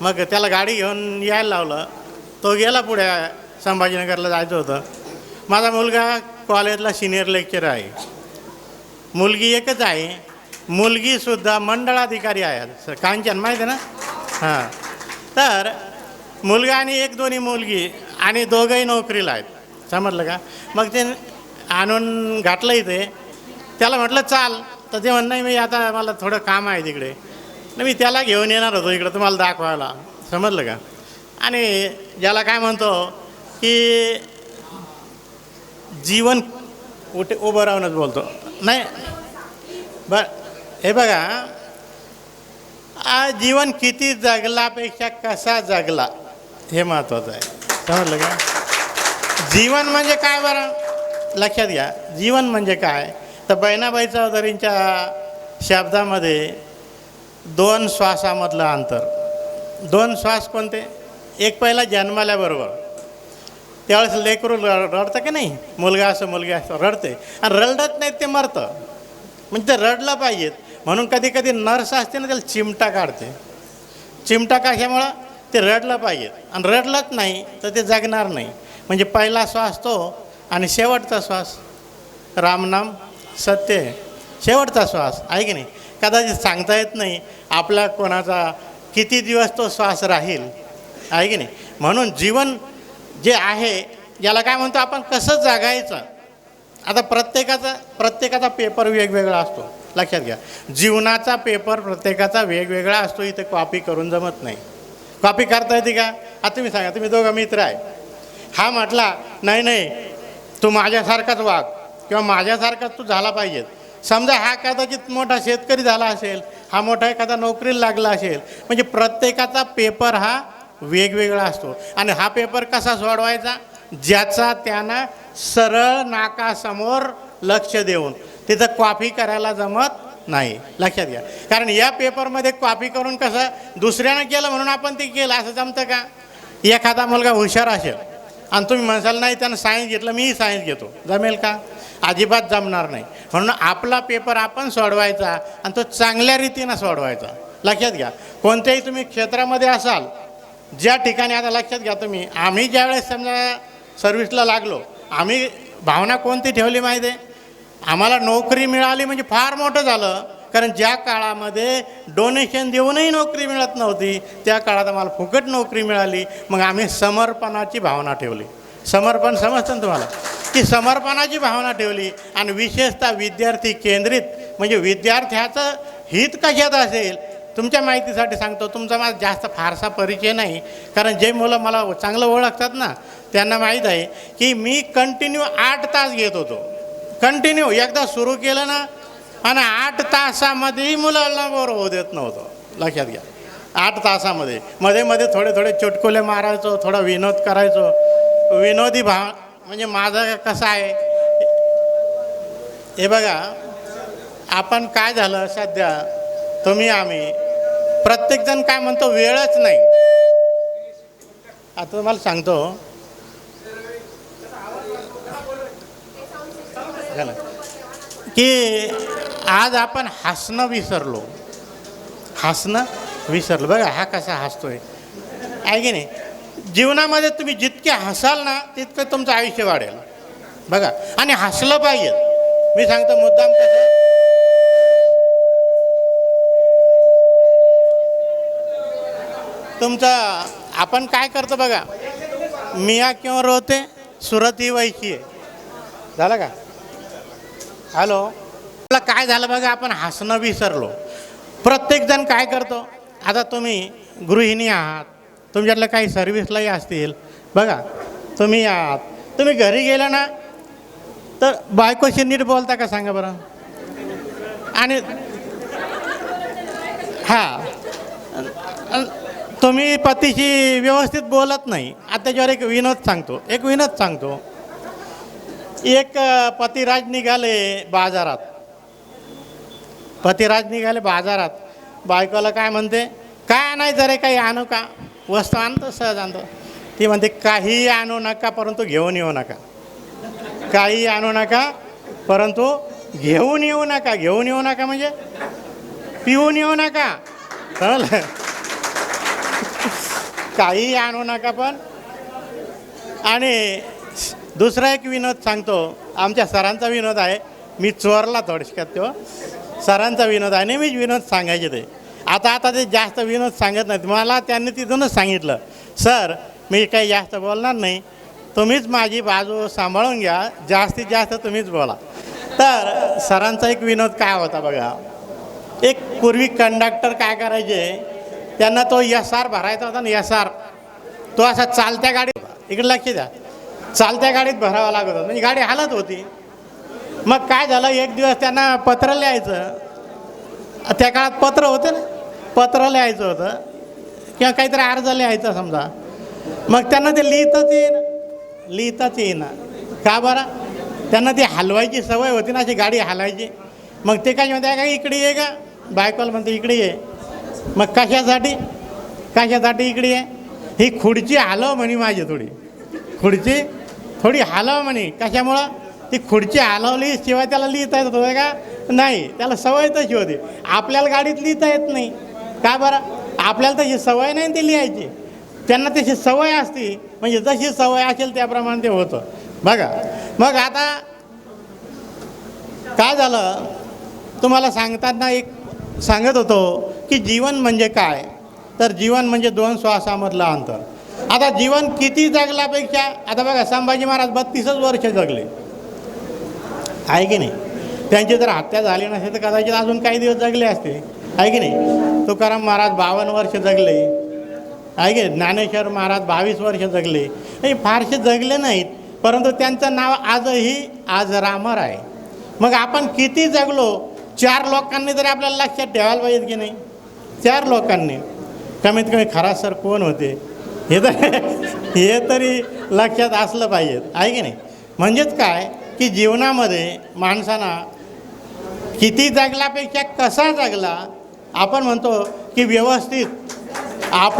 मग त्याला गाडी घेऊन यायला लावलं. तो गेला पुढे संभाजीनगरला जायचं होतं. माझा मुलगा कॉलेजला सिनियर लेक्चर आहे. मुलगी एकच आहे. मुलगीसुद्धा मंडळाधिकारी आहे. स- कांचन माहिती आहे ना? हां. तर मुलगा आणि एक दोन्ही मुलगी आणि दोघंही नोकरीला आहेत. समजलं का? मग ते आणून घातलं इथे. त्याला म्हटलं चाल. तर ते म्हण नाही मी आता मला थोडं काम आहे तिकडे. नाही मी त्याला घेऊन येणार होतो इकडं तुम्हाला दाखवायला. समजलं का? आणि ज्याला काय म्हणतो की जीवन उठे उभं राहूनच बोलतो. नाही बर हे बघा आज जीवन किती जगलापेक्षा कसा जगला हे महत्त्वाचं आहे. समजलं का? जीवन म्हणजे काय बरं? लक्षात घ्या जीवन म्हणजे काय? तर बहिणाबाई चौधरींच्या शब्दामध्ये दोन श्वासामधलं अंतर. दोन श्वास कोणते? एक पहिला जन्माल्याबरोबर. त्यावेळेस लेकरू र- रडतं की नाही? मुलगा असं मुलगा असं रडते. आणि रडत नाही ते मरतं. म्हणजे ते रडलं पाहिजेत. म्हणून कधी कधी नर्स असते ना त्याला चिमटा काढते. चिमटा काढल्यामुळं ते रडलं पाहिजेत. आणि रडलंच नाही तर ते जगणार नाही. म्हणजे पहिला श्वास तो आणि शेवटचा श्वास. रामनाम सत्य शेवटचा श्वास आहे की नाही? कदाचित सांगता येत नाही. आपला कोणाचा किती दिवस तो श्वास राहील? आहे की नाही? म्हणून जीवन जे आहे याला काय म्हणतो आपण? कसं जागायचं? आता प्रत्येकाचा प्रत्येकाचा पेपर वेगवेगळा असतो. लक्षात घ्या. जीवनाचा पेपर प्रत्येकाचा वेगवेगळा असतो. इथे कॉपी करून जमत नाही. कॉपी करता येते का? आता तुम्ही सांगा तुम्ही दोघं मित्र आहे. हा म्हटला नाही नाही तू माझ्यासारखाच वाग किंवा माझ्यासारखाच तू झाला पाहिजेत. समजा हा कदाचित मोठा शेतकरी झाला असेल हा मोठा एखादा नोकरीला लागला असेल म्हणजे प्रत्येकाचा पेपर हा वेगवेगळा असतो. आणि हा पेपर कसा सोडवायचा? ज्याचा त्यानं सरळ नाकासमोर लक्ष देऊन. तिथं कॉपी करायला जमत नाही. लक्षात घ्या. कारण या पेपरमध्ये कॉपी करून कसं दुसऱ्यानं केलं म्हणून आपण ते केलं असं जमतं का? एखादा मुलगा हुशार असेल आणि तुम्ही म्हणसाल नाही त्यानं सायन्स घेतलं मीही सायन्स घेतो. जमेल का? अजिबात जमणार नाही. म्हणून आपला पेपर आपण सोडवायचा आणि तो चांगल्या रीतीनं सोडवायचा. लक्षात घ्या. कोणत्याही तुम्ही क्षेत्रामध्ये असाल ज्या ठिकाणी आता लक्षात घ्या तुम्ही आम्ही ज्यावेळेस समजा सर्व्हिसला लागलो आम्ही भावना कोणती ठेवली माहिती आहे आम्हाला नोकरी मिळाली म्हणजे फार मोठं झालं कारण ज्या काळामध्ये डोनेशन देऊनही नोकरी मिळत नव्हती त्या काळात आम्हाला फुकट नोकरी मिळाली मग आम्ही समर्पणाची भावना ठेवली. समर्पण समजतं ना तुम्हाला? ती समर्पणाची भावना ठेवली. आणि विशेषतः विद्यार्थी केंद्रित म्हणजे विद्यार्थ्याचं हित कशात असेल तुमच्या माहितीसाठी सांगतो. तुमचा माझा जास्त फारसा परिचय नाही. कारण जे मुलं मला चांगलं ओळखतात ना त्यांना माहीत आहे की मी कंटिन्यू आठ तास घेत होतो. कंटिन्यू एकदा सुरू केलं ना आणि आठ तासामध्येही मुलांना बरोबर होऊ देत नव्हतं. लक्षात घ्या. आठ तासामध्ये. मध्ये मध्ये थोडे थोडे चुटकुले मारायचो थोडा विनोद करायचो. विनोदी भाव म्हणजे माझं कसं आहे? हे बघा आपण काय झालं सध्या? तुम्ही आम्ही. प्रत्येकजण काय म्हणतो वेळच नाही. आता तुम्हाला सांगतो. झालं. की आज आपण हसणं विसरलो. हसणं विसरलो. बघा हा कसा हसतोय. आहे की नाही? जीवनामध्ये तुम्ही जितके हसाल ना तितकं तुमचं आयुष्य वाढेल. बघा आणि हसलं पाहिजे. मी सांगतो मुद्दाम कसं तुमचं आपण काय करतो बघा मिया किंवा रोते? सुरत ही व्हायची आहे झालं का? हॅलो? आपलं काय झालं बघा आपण हसणं विसरलो. प्रत्येकजण काय करतो? आता तुम्ही गृहिणी आहात. तुमच्यातलं काही सर्व्हिसलाही असतील. बघा तुम्ही आहात. तुम्ही घरी गेला ना तर बायकोशी नीट बोलता का सांगा बरं? आणि हां. तुम्ही पतीशी व्यवस्थित बोलत नाही. आता त्याच्यावर एक विनोद सांगतो. एक विनोद सांगतो. एक पतिराज निघाले बाजारात. पतिराज निघाले बाजारात. बायकोला काय म्हणते? काय आणायचं रे काही आणू का? वस्तू आणतो सहज आणतो. ती म्हणते काही आणू नका परंतु घेऊन येऊ नका. काही आणू नका परंतु घेऊन येऊ नका. घेऊन येऊ नका म्हणजे? पिऊन येऊ नका. कळलं काही आणू नका पण. आणि दुसरा एक विनोद सांगतो. आमच्या सरांचा विनोद आहे. मी चोरला थोडक्यात तो. सरांचा विनोद आहे. नेहमीच विनोद सांगायचे ते. आता आता ते जास्त विनोद सांगत नाहीत. मला त्यांनी तिथूनच सांगितलं सर मी काही जास्त बोलणार नाही. तुम्हीच माझी बाजू सांभाळून घ्या. जास्तीत जास्त तुम्हीच बोला. तर सरांचा एक विनोद काय होता बघा. एक पूर्वी कंडक्टर काय करायचे त्यांना तो यस आर भरायचा होता ना यस आर तो असा चालत्या गाडीत इकडे लक्ष द्या. चालत्या गाडीत भरावा लागत होता. म्हणजे गाडी हालत होती. मग काय झालं एक दिवस त्यांना पत्र लिहायचं. त्या काळात पत्र होते ना. पत्र लिहायचं होतं. किंवा काहीतरी अर्ज लिहायचा समजा. मग त्यांना ते लिहिताच येईना. लिहिताच येईना. का बरं? त्यांना ती हलवायची सवय होती ना अशी गाडी हलवायची मग ते काय म्हणते का इकडे ये का बायकोला म्हणते इकडे ये. मग कशासाठी? कशासाठी इकडे ये? ही खुर्ची हलव म्हणे माझी थोडी. खुडची थोडी हलव म्हणे. कशामुळं? ती खुर्ची हलवली शिवाय त्याला लिहिता येत होतं का? नाही. त्याला सवय तशी होती. आपल्याला गाडीत लिहिता येत नाही. का बरं? आपल्याला तशी सवय नाही ती लिहायची. त्यांना तशी सवय असती म्हणजे जशी सवय असेल त्याप्रमाणे ते होतं. बघा. मग आता काय झालं? तुम्हाला सांगताना एक सांगत होतो की जीवन म्हणजे काय? तर जीवन म्हणजे दोन श्वासामधलं अंतर. आता जीवन किती जगल्यापेक्षा आता बघा संभाजी महाराज बत्तीसच वर्ष जगले. आहे की नाही? त्यांची जर हत्या झाली नसेल तर कदाचित अजून काही दिवस जगले असते. आहे की नाही? तुकाराम महाराज बावन्न वर्ष जगले। आहे की ज्ञानेश्वर महाराज बावीस वर्ष जगले। हे फारसे जगले नाहीत परंतु त्यांचं नाव आजही आज रामर आहे. मग आपण किती जगलो? चार लोकांनी तरी आपल्याला लक्षात ठेवायला पाहिजे की नाही? चार लोकांनी. कमीत कमी खरा सर कोण होते? हे तर हे तरी लक्षात असलं पाहिजे आहे की नाही? म्हणजेच काय? की जीवनामध्ये माणसांना किती जगल्यापेक्षा कसा जगला आपण म्हणतो की व्यवस्थित आप